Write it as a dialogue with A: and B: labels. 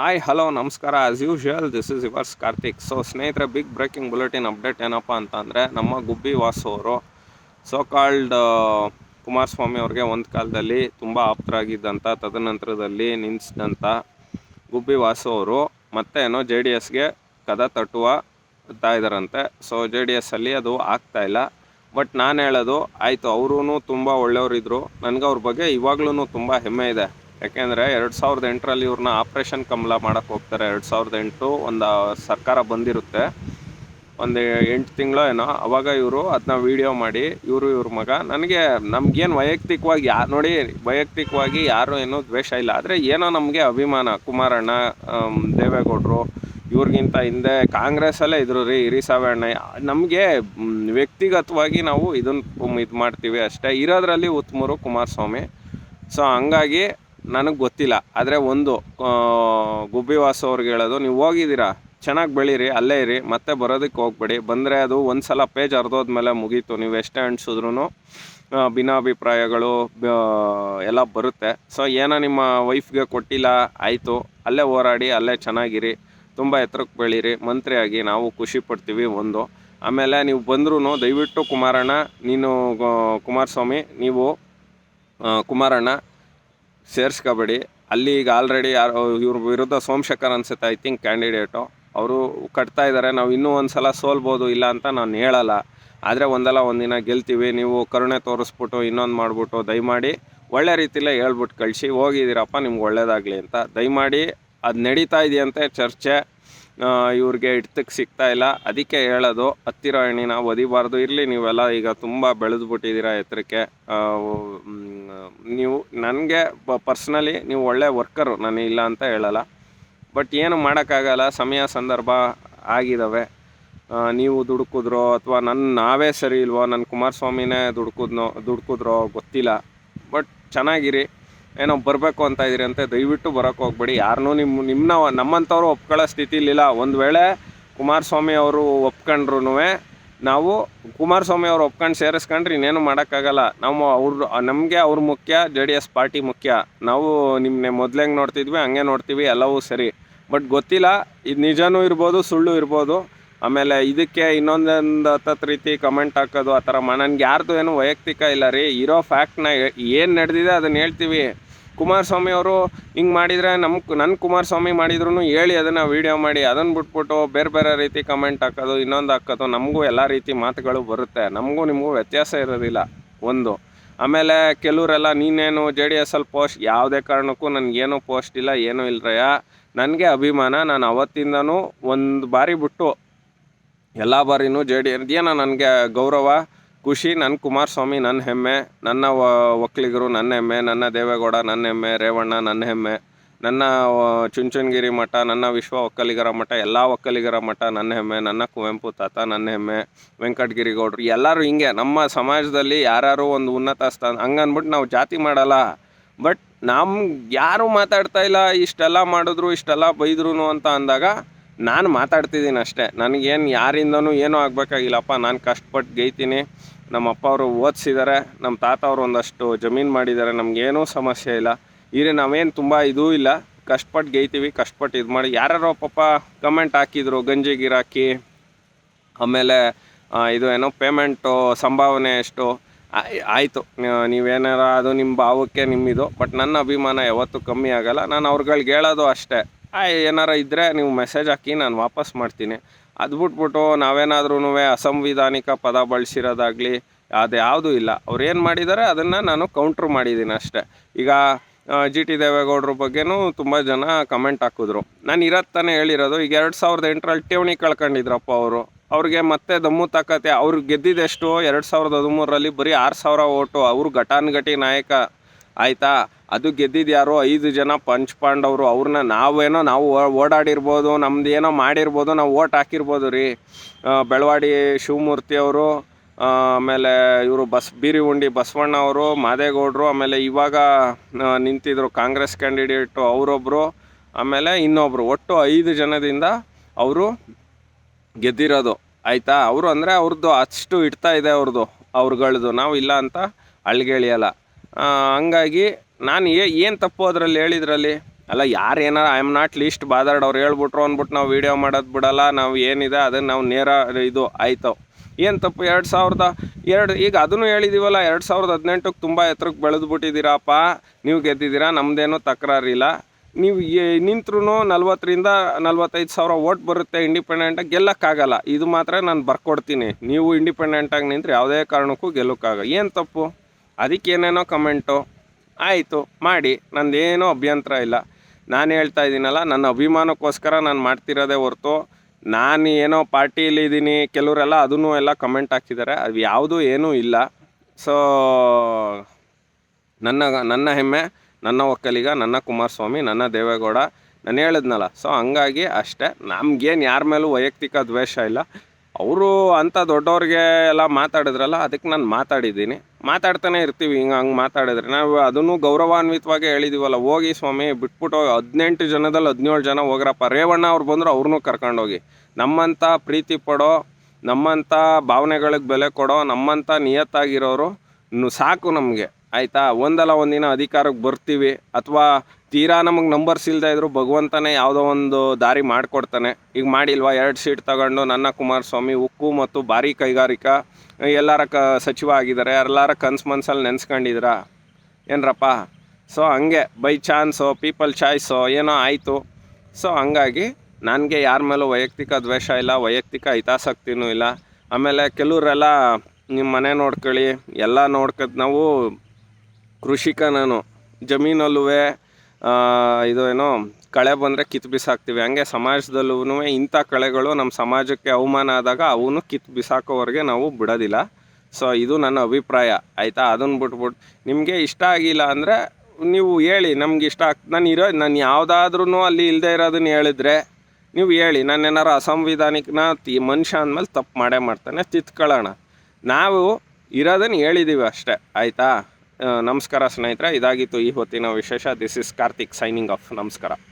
A: Hi hello ನಮಸ್ಕಾರ. As usual this is yours Karthik so ಸ್ನೇಹಿತರೆ big breaking bulletin update ಏನಪ್ಪ ಅಂತಂದರೆ, ನಮ್ಮ ಗುಬ್ಬಿ ವಾಸು ಅವರು ಸೋ ಕಾಲ್ಡ್ ಕುಮಾರಸ್ವಾಮಿ ಅವ್ರಿಗೆ ಒಂದು ಕಾಲದಲ್ಲಿ ತುಂಬ ಆಪ್ತರಾಗಿದ್ದಂಥ ತದನಂತರದಲ್ಲಿ ನಿಲ್ಲಿಸಿದಂಥ ಗುಬ್ಬಿ ವಾಸು ಅವರು ಮತ್ತೆ ಏನೋ ಜೆ ಡಿ ಎಸ್ಗೆ ಕದ ತಟ್ಟುವ ಇದ್ದಾರಂತೆ ಸೊ ಜೆ ಡಿ ಎಸ್ಸಲ್ಲಿ ಅದು ಆಗ್ತಾ ಇಲ್ಲ. ಬಟ್ ನಾನು ಹೇಳೋದು, ಆಯಿತು ಅವರೂ ತುಂಬ ಒಳ್ಳೆಯವರಿದ್ದರು ನನಗೆ ಅವ್ರ ಬಗ್ಗೆ ಇವಾಗ್ಲೂ ತುಂಬ ಹೆಮ್ಮೆ ಇದೆ. ಯಾಕೆಂದರೆ ಎರಡು ಸಾವಿರದ ಎಂಟರಲ್ಲಿ ಇವ್ರನ್ನ ಆಪ್ರೇಷನ್ ಕಮಲ ಮಾಡೋಕ್ಕೆ ಹೋಗ್ತಾರೆ. ಎರಡು ಸಾವಿರದ ಎಂಟು ಒಂದು ಸರ್ಕಾರ ಬಂದಿರುತ್ತೆ. ಒಂದು ಎಂಟು ತಿಂಗಳು ಏನೋ, ಅವಾಗ ಇವರು ಅದನ್ನ ವೀಡಿಯೋ ಮಾಡಿ, ಇವರು ಇವ್ರ ಮಗ. ನನಗೆ ನಮ್ಗೇನು ವೈಯಕ್ತಿಕವಾಗಿ ಯಾ, ನೋಡಿ, ವೈಯಕ್ತಿಕವಾಗಿ ಯಾರು ಏನೂ ದ್ವೇಷ ಇಲ್ಲ. ಆದರೆ ಏನೋ ನಮಗೆ ಅಭಿಮಾನ. ಕುಮಾರಣ್ಣ ದೇವೇಗೌಡರು, ಇವ್ರಿಗಿಂತ ಹಿಂದೆ ಕಾಂಗ್ರೆಸ್ಸಲ್ಲೇ ಇದ್ರು ರೀ ಹಿರಿಸಾವಣ್ಣ ನಮಗೆ ವ್ಯಕ್ತಿಗತವಾಗಿ ನಾವು ಇದನ್ನು ಇದು ಮಾಡ್ತೀವಿ ಅಷ್ಟೇ. ಇರೋದ್ರಲ್ಲಿ ಉತ್ತಮರು ಕುಮಾರಸ್ವಾಮಿ. ಸೊ, ಹಂಗಾಗಿ ನನಗೆ ಗೊತ್ತಿಲ್ಲ. ಆದರೆ ಒಂದು ಗುಬ್ಬಿ ಹೇಳೋದು, ನೀವು ಹೋಗಿದ್ದೀರಾ? ಚೆನ್ನಾಗಿ ಬೆಳೀರಿ, ಅಲ್ಲೇ ಇರಿ, ಮತ್ತೆ ಬರೋದಕ್ಕೆ ಹೋಗ್ಬೇಡಿ. ಬಂದರೆ ಅದು ಒಂದು ಸಲ ಪೇಜ್ ಹರಿದೋದ್ಮೇಲೆ ಮುಗೀತು. ನೀವು ಎಷ್ಟೇ ಅಂಟಿಸಿದ್ರು ಭಿನ್ನಾಭಿಪ್ರಾಯಗಳು ಎಲ್ಲ ಬರುತ್ತೆ. ಸೊ, ಏನೋ ನಿಮ್ಮ ವೈಫ್ಗೆ ಕೊಟ್ಟಿಲ್ಲ, ಆಯಿತು. ಅಲ್ಲೇ ಹೋರಾಡಿ, ಅಲ್ಲೇ ಚೆನ್ನಾಗಿರಿ. ತುಂಬ ಎತ್ತರಕ್ಕೆ ಬೆಳೀರಿ. ಮಂತ್ರಿಯಾಗಿ ನಾವು ಖುಷಿ ಪಡ್ತೀವಿ, ಒಂದು. ಆಮೇಲೆ ನೀವು ಬಂದ್ರೂ ದಯವಿಟ್ಟು ಕುಮಾರಣ್ಣ, ನೀನು ಕುಮಾರಸ್ವಾಮಿ, ನೀವು ಕುಮಾರಣ್ಣ ಸೇರಿಸ್ಕೋಬೇಡಿ ಅಲ್ಲಿ ಈಗ ಆಲ್ರೆಡಿ ಯಾರು ಇವ್ರ ವಿರುದ್ಧ ಸೋಮಶೇಖರ್ ಅನ್ಸುತ್ತೆ ಐ ಥಿಂಕ್ ಕ್ಯಾಂಡಿಡೇಟು ಅವರು ಕಟ್ತಾ ಇದ್ದಾರೆ ನಾವು ಇನ್ನೂ ಒಂದು ಸಲ ಸೋಲ್ಬೋದು ಇಲ್ಲ ಅಂತ ನಾನು ಹೇಳಲ್ಲ. ಆದರೆ ಒಂದಲ್ಲ ಒಂದಿನ ಗೆಲ್ತೀವಿ. ನೀವು ಕರುಣೆ ತೋರಿಸ್ಬಿಟ್ಟು ಇನ್ನೊಂದು ಮಾಡಿಬಿಟ್ಟು ದಯಮಾಡಿ, ಒಳ್ಳೆ ರೀತಿಲೇ ಹೇಳ್ಬಿಟ್ಟು ಕಳಿಸಿ, ಹೋಗಿದ್ದೀರಪ್ಪ, ನಿಮ್ಗೆ ಒಳ್ಳೇದಾಗಲಿ ಅಂತ. ದಯಮಾಡಿ ಅದು ನಡೀತಾ ಇದೆಯಂತೆ ಚರ್ಚೆ. ಇವ್ರಿಗೆ ಇಡ್ತಕ್ಕೆ ಸಿಗ್ತಾ ಇಲ್ಲ. ಅದಕ್ಕೆ ಹೇಳೋದು, ಹತ್ತಿರ ಹಣ್ಣಿನ ಒದಿಬಾರ್ದು. ಇರಲಿ ನೀವೆಲ್ಲ ಈಗ ತುಂಬ ಬೆಳೆದ್ಬಿಟ್ಟಿದ್ದೀರಾ ಎತ್ತರಕ್ಕೆ. ನೀವು, ನನಗೆ ಪರ್ಸ್ನಲಿ ನೀವು ಒಳ್ಳೆ ವರ್ಕರು, ನಾನು ಇಲ್ಲ ಅಂತ ಹೇಳಲ್ಲ. ಬಟ್ ಏನು ಮಾಡೋಕ್ಕಾಗಲ್ಲ, ಸಮಯ, ಸಂದರ್ಭ ಆಗಿದ್ದಾವೆ ನೀವು ದುಡುಕಿದ್ರೋ ಅಥವಾ ನನ್ನ ನಾವೇ ಸರಿ ಇಲ್ವೋ ನನ್ನ ಕುಮಾರಸ್ವಾಮಿನೇ ದುಡುಕಿದ್ನೋ, ದುಡುಕಿದ್ರೋ ಗೊತ್ತಿಲ್ಲ. ಬಟ್ ಚೆನ್ನಾಗಿರಿ. ಏನೋ ಬರಬೇಕು ಅಂತ ಇದ್ದೀರಿ ಅಂತ ದಯವಿಟ್ಟು ಬರೋಕ್ಕೆ ಹೋಗ್ಬೇಡಿ. ಯಾರನ್ನೂ ನಿಮ್ಮ ನಿಮ್ಮನ್ನ ನಮ್ಮಂಥವ್ರು ಒಪ್ಕೊಳ್ಳೋ ಸ್ಥಿತಿಲಿಲ್ಲ. ಒಂದು ವೇಳೆ ಕುಮಾರಸ್ವಾಮಿ ಅವರು ಒಪ್ಕೊಂಡ್ರು ನಾವು ಕುಮಾರಸ್ವಾಮಿ ಅವರು ಒಪ್ಕೊಂಡು ಸೇರಿಸ್ಕೊಂಡ್ರೆ ಇನ್ನೇನು ಮಾಡೋಕ್ಕಾಗಲ್ಲ. ನಾವು ಅವ್ರ ನಮಗೆ ಅವ್ರ ಮುಖ್ಯ, ಜೆ ಡಿ ಎಸ್ ಪಾರ್ಟಿ ಮುಖ್ಯ. ನಾವು ನಿಮ್ಮನ್ನೇ ಮೊದಲೇ ಹೆಂಗೆ ನೋಡ್ತಿದ್ವಿ, ಹಂಗೆ ನೋಡ್ತೀವಿ, ಎಲ್ಲವೂ ಸರಿ. ಬಟ್ ಗೊತ್ತಿಲ್ಲ, ಇದು ನಿಜನೂ ಇರ್ಬೋದು, ಸುಳ್ಳು ಇರ್ಬೋದು. ಆಮೇಲೆ ಇದಕ್ಕೆ ಇನ್ನೊಂದೊಂದು ಹತ್ತತ್ತು ರೀತಿ ಕಮೆಂಟ್ ಹಾಕೋದು ಆ ಥರ ಮಾ ನನಗೆ ಯಾರ್ದು ಏನು ವೈಯಕ್ತಿಕ ಇಲ್ಲ ರೀ. ಇರೋ ಫ್ಯಾಕ್ಟ್ನ ಏನು ನಡೆದಿದೆ ಅದನ್ನು ಹೇಳ್ತೀವಿ. ಕುಮಾರಸ್ವಾಮಿ ಅವರು ಹಿಂಗೆ ಮಾಡಿದರೆ ನಮ್ಮ ನನ್ನ ಕುಮಾರಸ್ವಾಮಿ ಮಾಡಿದ್ರು ಹೇಳಿ ಅದನ್ನು ವೀಡಿಯೋ ಮಾಡಿ ಅದನ್ನು ಬಿಟ್ಬಿಟ್ಟು ಬೇರೆ ಬೇರೆ ರೀತಿ ಕಮೆಂಟ್ ಹಾಕೋದು, ಇನ್ನೊಂದು ಹಾಕೋದು, ನಮಗೂ ಎಲ್ಲ ರೀತಿ ಮಾತುಗಳು ಬರುತ್ತೆ. ನಮಗೂ ನಿಮಗೂ ವ್ಯತ್ಯಾಸ ಇರೋದಿಲ್ಲ, ಒಂದು. ಆಮೇಲೆ ಕೆಲವರೆಲ್ಲ ನೀನೇನು ಜೆ ಡಿ ಎಸ್ ಅಲ್ಲಿ ಪೋಸ್ಟ್ ಯಾವುದೇ ಕಾರಣಕ್ಕೂ ನನಗೇನು ಪೋಸ್ಟ್ ಇಲ್ಲ, ಏನೂ ಇಲ್ಲರಯ್ಯ ನನಗೆ ಅಭಿಮಾನ, ನಾನು ಅವತ್ತಿಂದನೂ ಒಂದು ಬಾರಿ ಬಿಟ್ಟು ಎಲ್ಲ ಬಾರಿನೂ ಜೆ ಡಿ ಏನೋ ನನಗೆ ಗೌರವ ಖುಷಿ ನನ್ನ ಕುಮಾರಸ್ವಾಮಿ ನನ್ನ ಹೆಮ್ಮೆ, ನನ್ನ ಒಕ್ಕಲಿಗರು ನನ್ನ ಹೆಮ್ಮೆ, ನನ್ನ ದೇವೇಗೌಡ ನನ್ನ ಹೆಮ್ಮೆ, ರೇವಣ್ಣ ನನ್ನ ಹೆಮ್ಮೆ, ನನ್ನ ಚುಂಚನಗಿರಿ ಮಠ, ನನ್ನ ವಿಶ್ವ ಒಕ್ಕಲಿಗರ ಮಠ, ಎಲ್ಲ ಒಕ್ಕಲಿಗರ ಮಠ ನನ್ನ ಹೆಮ್ಮೆ, ನನ್ನ ಕುವೆಂಪು ತಾತ ನನ್ನ ಹೆಮ್ಮೆ, ವೆಂಕಟಗಿರಿಗೌಡರು, ಎಲ್ಲರೂ ಹಿಂಗೆ. ನಮ್ಮ ಸಮಾಜದಲ್ಲಿ ಯಾರ್ಯಾರು ಒಂದು ಉನ್ನತ ಸ್ಥಾನ ಹಂಗನ್ಬಿಟ್ಟು ನಾವು ಜಾತಿ ಮಾಡಲ್ಲ. ಬಟ್ ನಮ್ಗೆ ಯಾರು ಮಾತಾಡ್ತಾ ಇಲ್ಲ, ಇಷ್ಟೆಲ್ಲ ಮಾಡಿದ್ರು, ಇಷ್ಟೆಲ್ಲ ಬೈದ್ರು ಅಂತ ಅಂದಾಗ ನಾನು ಮಾತಾಡ್ತಿದ್ದೀನಿ ಅಷ್ಟೇ. ನನಗೇನು ಯಾರಿಂದನೂ ಏನೂ ಆಗಬೇಕಾಗಿಲ್ಲಪ್ಪ. ನಾನು ಕಷ್ಟಪಟ್ಟು ಗೈತೀನಿ ನಮ್ಮ ಅಪ್ಪ ಅವರು ಓದಿಸಿದ್ದಾರೆ ನಮ್ಮ ತಾತ ಅವರು ಒಂದಷ್ಟು ಜಮೀನು ಮಾಡಿದ್ದಾರೆ ನಮಗೇನೂ ಸಮಸ್ಯೆ ಇಲ್ಲ. ಇಲ್ಲಿ ನಾವೇನು ತುಂಬ ಇದೂ ಇಲ್ಲ. ಕಷ್ಟಪಟ್ಟು ಗೈತೀವಿ ಕಷ್ಟಪಟ್ಟು ಇದು ಮಾಡಿ. ಯಾರ್ಯಾರೋ ಪಾಪ ಕಮೆಂಟ್ ಹಾಕಿದ್ರು. ಗಂಜಿ ಗಿರಾಕಿ ಆಮೇಲೆ ಇದು ಏನೋ ಪೇಮೆಂಟು ಸಂಭಾವನೆ ಎಷ್ಟು. ಆಯಿತು. ನೀವೇನಾರ ಅದು ನಿಮ್ಮ ಭಾವಕ್ಕೆ ನಿಮ್ಮಿದು. ಬಟ್ ನನ್ನ ಅಭಿಮಾನ ಯಾವತ್ತೂ ಕಮ್ಮಿ ಆಗಲ್ಲ. ನಾನು ಅವ್ರುಗಳಿಗೆ ಹೇಳೋದು ಅಷ್ಟೇ. ಏನಾರ ಇದ್ದರೆ ನೀವು ಮೆಸೇಜ್ ಹಾಕಿ ನಾನು ವಾಪಸ್ ಮಾಡ್ತೀನಿ. ಅದು ಬಿಟ್ಬಿಟ್ಟು ನಾವೇನಾದ್ರೂ ಅಸಂವಿಧಾನಿಕ ಪದ ಬಳಸಿರೋದಾಗಲಿ ಅದು ಇಲ್ಲ. ಅವ್ರು ಏನು ಮಾಡಿದ್ದಾರೆ ಅದನ್ನು ನಾನು ಕೌಂಟ್ರ್ ಮಾಡಿದ್ದೀನಿ ಅಷ್ಟೇ. ಈಗ ಜಿ ಟಿ ದೇವೇಗೌಡರ ಬಗ್ಗೆನೂ ತುಂಬ ಜನ ಕಮೆಂಟ್ ಹಾಕಿದ್ರು. ನಾನು ಇರತ್ತಾನೆ ತಾನೇ ಹೇಳಿರೋದು, ಈಗ ಎರಡು ಸಾವಿರದ ಎಂಟರಲ್ಲಿ ಠೇವಣಿ ಕಳ್ಕೊಂಡಿದ್ರಪ್ಪ ಅವರು. ಅವ್ರಿಗೆ ಮತ್ತೆ ದಮ್ಮು ತಾಕತ್ತೆ, ಅವ್ರು ಗೆದ್ದಿದ್ದೆಷ್ಟು ಎರಡು ಸಾವಿರದ ಹದಿಮೂರರಲ್ಲಿ ಬರೀ ಆರು ಸಾವಿರ ಓಟು. ಅವರು ಘಟಾನುಘಟಿ ನಾಯಕ. ಆಯಿತಾ? ಅದು ಗೆದ್ದಿದ್ದು ಯಾರೋ ಐದು ಜನ ಪಂಚ್ ಪಾಂಡವರು ಅವ್ರನ್ನ ನಾವೇನೋ ನಾವು ಓಡಾಡಿರ್ಬೋದು, ನಮ್ದು ಏನೋ ಮಾಡಿರ್ಬೋದು, ನಾವು ಓಟ್ ಹಾಕಿರ್ಬೋದು ರೀ. ಬೆಳವಾಡಿ ಶಿವಮೂರ್ತಿ ಅವರು ಆಮೇಲೆ ಇವರು ಬಸ್ ಬೀರಿ ಉಂಡಿ ಬಸವಣ್ಣ ಅವರು, ಮಾದೇಗೌಡರು, ಆಮೇಲೆ ಇವಾಗ ನಿಂತಿದ್ರು ಕಾಂಗ್ರೆಸ್ ಕ್ಯಾಂಡಿಡೇಟು ಅವರೊಬ್ಬರು ಆಮೇಲೆ ಇನ್ನೊಬ್ಬರು ಒಟ್ಟು ಐದು ಜನದಿಂದ ಅವರು ಗೆದ್ದಿರೋದು. ಆಯಿತಾ? ಅವರು ಅಂದರೆ ಅವ್ರದ್ದು ಅಷ್ಟು ಇಡ್ತಾ ಇದೆ ಅವ್ರದ್ದು ಅವ್ರುಗಳದ್ದು ನಾವು ಇಲ್ಲ ಅಂತ ಅಳ್ಗೆಳಿಯಲ್ಲ. ಹಂಗಾಗಿ ನಾನು ಏನು ತಪ್ಪು ಅದರಲ್ಲಿ ಹೇಳಿದ್ರಲ್ಲಿ? ಅಲ್ಲ, ಯಾರು ಏನಾರ I am not least bothered ಅವ್ರು ಹೇಳ್ಬಿಟ್ರು ಅಂದ್ಬಿಟ್ಟು ನಾವು ವೀಡಿಯೋ ಮಾಡೋದು ಬಿಡಲ್ಲ, ನಾವು ಏನಿದೆ ಅದನ್ನು ನಾವು ನೇರ ಇದು ಆಯ್ತು. ಏನು ತಪ್ಪು ಎರಡು ಸಾವಿರದ ಎರಡು ಈಗ ಅದನ್ನು ಹೇಳಿದ್ದೀವಲ್ಲ ಎರಡು ಸಾವಿರದ ಹದಿನೆಂಟಕ್ಕೆ ತುಂಬ ಎತ್ತರಕ್ಕೆ ಬೆಳೆದು ಬಿಟ್ಟಿದ್ದೀರಪ್ಪ ನೀವು ಗೆದ್ದಿದ್ದೀರಾ ನಮ್ಮದೇನೂ ತಕರಾರಿಲ್ಲ ನೀವು ನಿಂತ್ರೂ ನಲ್ವತ್ತರಿಂದ ನಲ್ವತ್ತೈದು ಸಾವಿರ ಓಟ್ ಬರುತ್ತೆ ಇಂಡಿಪೆಂಡೆಂಟಾಗಿ ಗೆಲ್ಲಕ್ಕಾಗಲ್ಲ. ಇದು ಮಾತ್ರ ನಾನು ಬರ್ಕೊಡ್ತೀನಿ. ನೀವು ಇಂಡಿಪೆಂಡೆಂಟಾಗಿ ನಿಂತರೆ ಯಾವುದೇ ಕಾರಣಕ್ಕೂ ಗೆಲ್ಲೋಕ್ಕಾಗ ಏನು ತಪ್ಪು? ಅದಕ್ಕೇನೇನೋ ಕಮೆಂಟು ಆಯಿತು, ಮಾಡಿ. ನಂದೇನೂ ಅಭ್ಯಂತರ ಇಲ್ಲ. ನಾನು ಹೇಳ್ತಾ ಇದ್ದೀನಲ್ಲ, ನನ್ನ ಅಭಿಮಾನಕ್ಕೋಸ್ಕರ ನಾನು ಮಾಡ್ತಿರೋದೇ ಹೊರತು ನಾನು ಏನೋ ಪಾರ್ಟಿಯಲ್ಲಿ ಇದ್ದೀನಿ, ಕೆಲವರೆಲ್ಲ ಅದನ್ನು ಎಲ್ಲ ಕಮೆಂಟ್ ಹಾಕಿದ್ದಾರೆ ಅದು ಯಾವುದೂ ಏನೂ ಇಲ್ಲ. ಸೊ ನನ್ನ ನನ್ನ ಹೆಮ್ಮೆ, ನನ್ನ ಒಕ್ಕಲಿಗ, ನನ್ನ ಕುಮಾರಸ್ವಾಮಿ, ನನ್ನ ದೇವೇಗೌಡ. ನಾನು ಹೇಳಿದ್ನಲ್ಲ ಸೊ ಹಂಗಾಗಿ ಅಷ್ಟೇ. ನಮಗೇನು ಯಾರ ಮೇಲೂ ವೈಯಕ್ತಿಕ ದ್ವೇಷ ಇಲ್ಲ. ಅವರು ಅಂಥ ದೊಡ್ಡವ್ರಿಗೆ ಎಲ್ಲ ಮಾತಾಡಿದ್ರಲ್ಲ, ಅದಕ್ಕೆ ನಾನು ಮಾತಾಡಿದ್ದೀನಿ. ಮಾತಾಡ್ತಾನೆ ಇರ್ತೀವಿ, ಹಿಂಗೆ ಹಂಗೆ ಮಾತಾಡಿದ್ರೆ. ನಾವು ಅದನ್ನು ಗೌರವಾನ್ವಿತವಾಗಿ ಹೇಳಿದ್ದೀವಲ್ಲ ಹೋಗಿ ಸ್ವಾಮಿ, ಬಿಟ್ಬಿಟ್ಟು ಹೋಗಿ ಹದಿನೆಂಟು ಜನದಲ್ಲಿ ಹದಿನೇಳು ಜನ ಹೋಗ್ರಪ್ಪ. ರೇವಣ್ಣ ಅವ್ರು ಬಂದರು, ಅವ್ರನ್ನೂ ಕರ್ಕೊಂಡೋಗಿ. ನಮ್ಮಂಥ ಪ್ರೀತಿ ಪಡೋ ನಮ್ಮಂಥ ಭಾವನೆಗಳಿಗೆ ಬೆಲೆ ಕೊಡೋ ನಮ್ಮಂಥ ನಿಯತ್ತಾಗಿರೋರು ಸಾಕು ನಮಗೆ. ಆಯಿತಾ? ಒಂದಲ್ಲ ಒಂದಿನ ಅಧಿಕಾರಕ್ಕೆ ಬರ್ತೀವಿ, ಅಥವಾ ತೀರಾ ನಮಗೆ ನಂಬರ್ಸ್ ಇಲ್ಲದೆ ಇದ್ರು ಭಗವಂತನೇ ಯಾವುದೋ ಒಂದು ದಾರಿ ಮಾಡಿಕೊಡ್ತಾನೆ. ಈಗ ಮಾಡಿಲ್ವಾ? ಎರಡು ಸೀಟ್ ತಗೊಂಡು ನನ್ನ ಕುಮಾರಸ್ವಾಮಿ ಉಕ್ಕು ಮತ್ತು ಭಾರಿ ಕೈಗಾರಿಕಾ, ಎಲ್ಲರ ಕ, ಸಚಿವ ಆಗಿದ್ದಾರೆ. ಎಲ್ಲರ ಕನ್ಸು ಮನ್ಸಲ್ಲಿ ನೆನೆಸ್ಕೊಂಡಿದ್ರ ಏನ್ರಪ್ಪ? ಸೊ ಹಂಗೆ. ಬೈ ಚಾನ್ಸು ಪೀಪಲ್ ಚಾಯ್ಸು ಏನೋ ಆಯಿತು. ಸೊ ಹಂಗಾಗಿ ನನಗೆ ಯಾರ ಮೇಲೂ ವೈಯಕ್ತಿಕ ದ್ವೇಷ ಇಲ್ಲ, ವೈಯಕ್ತಿಕ ಹಿತಾಸಕ್ತಿನೂ ಇಲ್ಲ. ಆಮೇಲೆ ಕೆಲವರೆಲ್ಲ ನಿಮ್ಮ ಮನೆ ನೋಡ್ಕೊಳ್ಳಿ, ಎಲ್ಲ ನೋಡ್ಕೊ ನಾವು ಕೃಷಿಕ ನಾನು ಜಮೀನಲ್ಲೂ ಇದು ಏನೋ ಕಳೆ ಬಂದರೆ ಕಿತ್ತು ಬಿಸಾಕ್ತೀವಿ. ಹಂಗೆ ಸಮಾಜದಲ್ಲೂ ಇಂಥ ಕಳೆಗಳು ನಮ್ಮ ಸಮಾಜಕ್ಕೆ ಅವಮಾನ ಆದಾಗ ಅವನು ಕಿತ್ತು ಬಿಸಾಕೋವರೆಗೆ ನಾವು ಬಿಡೋದಿಲ್ಲ. ಸೊ ಇದು ನನ್ನ ಅಭಿಪ್ರಾಯ. ಆಯಿತಾ? ಅದನ್ನು ಬಿಟ್ಬಿಟ್ಟು ನಿಮಗೆ ಇಷ್ಟ ಆಗಿಲ್ಲ ಅಂದರೆ ನೀವು ಹೇಳಿ, ನಮ್ಗೆ ಇಷ್ಟ ಆಗ್, ನಾನು ಇರೋ, ನಾನು ಯಾವುದಾದ್ರೂ ಅಲ್ಲಿ ಇಲ್ಲದೆ ಇರೋದನ್ನು ಹೇಳಿದ್ರೆ ನೀವು ಹೇಳಿ, ನಾನು ಏನಾರು ಅಸಂವಿಧಾನಿಕನ ತಿ, ಮನುಷ್ಯ ಅಂದಮೇಲೆ ತಪ್ಪು ಮಾಡೇ ಮಾಡ್ತಾನೆ, ತಿತ್ಕೊಳ್ಳೋಣ. ನಾವು ಇರೋದನ್ನು ಹೇಳಿದ್ದೀವಿ ಅಷ್ಟೇ. ಆಯಿತಾ? ನಮಸ್ಕಾರ ಸ್ನೇಹಿತರೆ. ಇದಾಗಿತ್ತು ಈ ಹೊತ್ತಿನ ವಿಶೇಷ. This is Karthik signing off ನಮಸ್ಕಾರ.